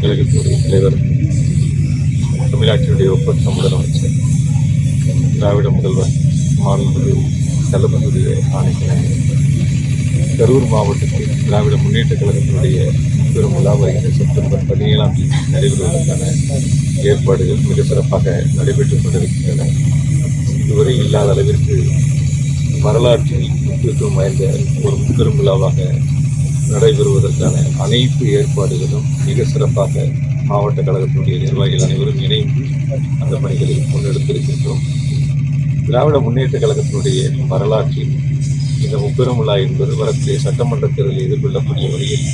கழகத்துடைய தலைவர் தமிழ்நாட்டினுடைய ஒப்பற்ற முதலமைச்சர் திராவிட முதல்வர் மாநிலத்துடைய தளபதியுடைய ஆணைக்கிணங்க கரூர் மாவட்டத்தில் திராவிட முன்னேற்ற கழகத்தினுடைய பெரும் விழா வருகிற செப்டம்பர் பதினேழாம் தேதி நடைபெறுவதற்கான ஏற்பாடுகள் மிக சிறப்பாக நடைபெற்றுக் கொண்டிருக்கின்றன. இதுவரை இல்லாத அளவிற்கு வரலாற்றில் முக்கியத்துவம் வாய்ந்த ஒரு முப்பெரும் விழாவாக நடைபெறுவதற்கான அனைத்து ஏற்பாடுகளும் மிக சிறப்பாக மாவட்ட கழகத்தினுடைய நிர்வாகிகள் அனைவரும் இணைந்து அந்த பணிகளை முன்னெடுத்திருக்கின்றோம். திராவிட முன்னேற்ற கழகத்தினுடைய வரலாற்றில் இந்த முப்பெரும் விழா என்பது வரக்கூடிய சட்டமன்ற தேர்தலை எதிர்கொள்ளக்கூடிய வகையில்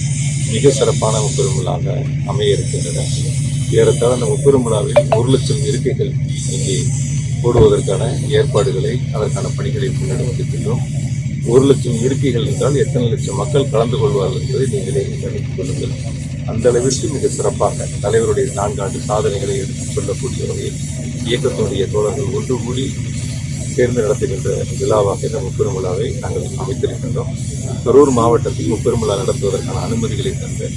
மிக சிறப்பான முப்பெரும் விழாக அமைய இருக்கின்றன ஏறத்தாழ அந்த முப்பெரும் விழாவில் ஒரு லட்சம் இருக்கைகள் இங்கே போடுவதற்கான ஏற்பாடுகளை அதற்கான பணிகளை முன்னெடுத்திருக்கின்றோம். ஒரு லட்சம் இருக்கைகள் என்றால் எத்தனை லட்சம் மக்கள் கலந்து கொள்வார்கள் என்பதை நீங்களே கணித்துக் கொள்ளுங்கள். அந்த அளவிற்கு மிக சிறப்பாக தலைவருடைய நான்காண்டு சாதனைகளை எடுத்துச் சொல்லக்கூடிய வகையில் இயக்கத்தினுடைய தோழர்கள் ஒன்று கூடி சேர்ந்து நடத்துகின்ற விழாவாக இந்த முப்பெரும் விழாவை நாங்கள் அமைத்திருக்கின்றோம். கரூர் மாவட்டத்தில் முப்பெரும் விழா நடத்துவதற்கான அனுமதிகளை தந்த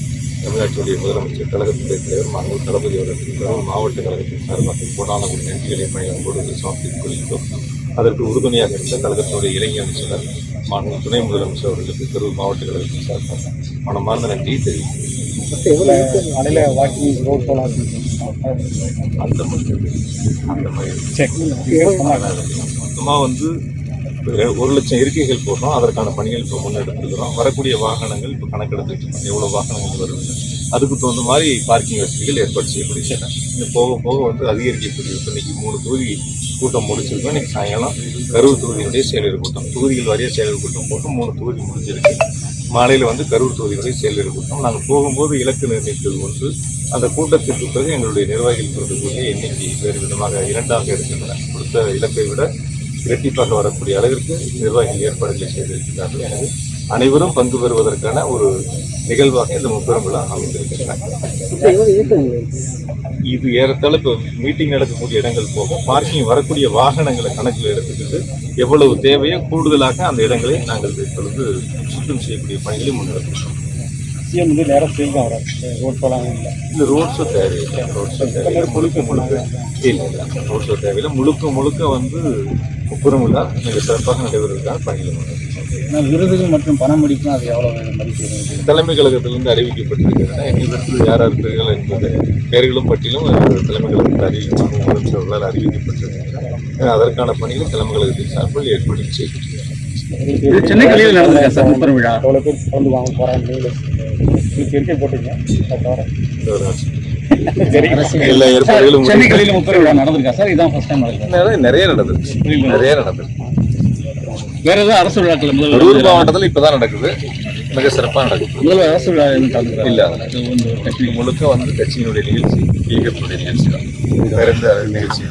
தமிழ்நாட்டினுடைய முதலமைச்சர் கழகத்துடைய தலைவர் மாணவர் தளபதி அவர்களுக்கு கரூர் மாவட்ட கழகத்தின் சார்பாக கோடான ஒரு நன்றிகளை கொடுத்து சாப்பிட்டுக் கொள்கின்றோம் அதற்கு உறுதுணையாக இருந்த கழகத்தினுடைய இளைஞர் அமைச்சர் மாநில துணை முதலமைச்சர் அவர்களுக்கு கரூர் மாவட்ட கழகத்தின் சார்பாக மனமார்ந்த நன்றி தெரியும் வாக்கிங் அந்த மாதிரி அந்த மாதிரி மொத்தமாக வந்து ஒரு- லட்சம் இருக்கைகள் போடுறோம். அதற்கான பணிகள் இப்போ முன்னெடுத்துருக்கிறோம் வரக்கூடிய வாகனங்கள் இப்போ கணக்கெடுத்துட்டு எவ்வளோ வாகனங்கள் வருது அதுக்கு தகுந்த மாதிரி பார்க்கிங் வசதிகள் ஏற்பாடு செய்யக்கூடிய இன்னும் போக போக வந்து அதிகரிக்கக்கூடிய இன்னைக்கு மூணு தொகுதி கூட்டம் முடிச்சிருக்கோம். இன்னைக்கு சாயங்காலம் கரூர் தொகுதியினுடைய செயலர் கூட்டம். தொகுதிகள் வாரியாக செயலர் கூட்டம் போட்டு மூணு தொகுதி முடிஞ்சிருக்கு. மாலையில் வந்து கரூர் தொகுதியினுடைய செயலர் கூட்டம். நாங்கள் போகும்போது இலக்கு நிர்ணயித்தது ஒன்று. அந்த கூட்டத்திற்கு பிறகு எங்களுடைய நிர்வாகிகள் கொடுக்கக்கூடிய எண்ணிக்கை வேறு விதமாக இரண்டாக இருக்கின்றன. கொடுத்த இலக்கை விட இரட்டிப்பாக வரக்கூடிய அளவிற்கு நிர்வாகிகள் ஏற்பாடுகளை செய்திருக்கிறார்கள் எனவே அனைவரும் பங்கு பெறுவதற்கான ஒரு நிகழ்வாக இந்த முப்பெரும் விழா அமைந்திருக்கின்றன. இது ஏறத்தாழ இப்போ மீட்டிங் நடக்கக்கூடிய இடங்கள் போக பார்க்கிங் வரக்கூடிய வாகனங்களை கணக்கில் எடுத்துக்கிட்டு எவ்வளவு தேவையோ கூடுதலாக அந்த இடங்களை நாங்கள் இப்பொழுது சுத்தம் செய்யக்கூடிய பணிகளை முன்னெடுக்கிறோம் சிஎம் வந்து நேரம் ஸ்ட்ரெயிட்டாக வராது ரோட் போகலாம் இல்லை. இந்த ரோட் ஷோ தேவையில்லை. ரோட் ஷோ தேவையில்லை. முழுக்க முழுக்க. இல்லை இல்லை. ரோட் ஷோ தேவையில்லை. முழுக்க முழுக்க வந்து முப்புறம் விழா மிக சிறப்பாக பணிகள் முன்னெடுக்கிறோம் ஆனால் விருதுகள் மற்றும் பணம் முடிக்கும் அது எவ்வளோ மதிப்பு தலைமை கழகத்திலிருந்து அறிவிக்கப்பட்டிருக்கிறது எங்களிடத்தில் யார் பெயர்கள் என்பது பெயர்களும் பட்டியலும் தலைமை கழகத்தில் அறிவிக்கும் முதலமைச்சர்களால் அறிவிக்கப்பட்டிருக்கிறது. அதற்கான பணிகளை தலைமை கழகத்தின் சார்பில் ஏற்பாடு செய்திருக்கிறது சென்னை கலையில் நடந்திருக்கா சார் முப்பெரும் விழா. எவ்வளோ பேர் கலந்து வாங்க போகிறாங்க நீங்களும் உங்களுக்கு இருக்கை போட்டீங்க. சென்னை கலையில் முப்பெரும் விழா நடந்திருக்கா சார்? இதான் ஃபர்ஸ்ட் டைம் நடக்குது. நிறைய- நிறைய நடந்திருக்கு. நிறைய நடந்திருக்கு. வேற ஏதாவது அரசு விழாக்கள் முதல்வர் மாவட்டத்தில் இப்பதான் நடக்குது. மிக சிறப்பாக நடக்குது. முதல்வர் அரசு விழா இல்ல. முழுக்க வந்து கட்சியினுடைய நிகழ்ச்சி இயக்கத்துடைய நிகழ்ச்சி தான் வேற எந்த நிகழ்ச்சி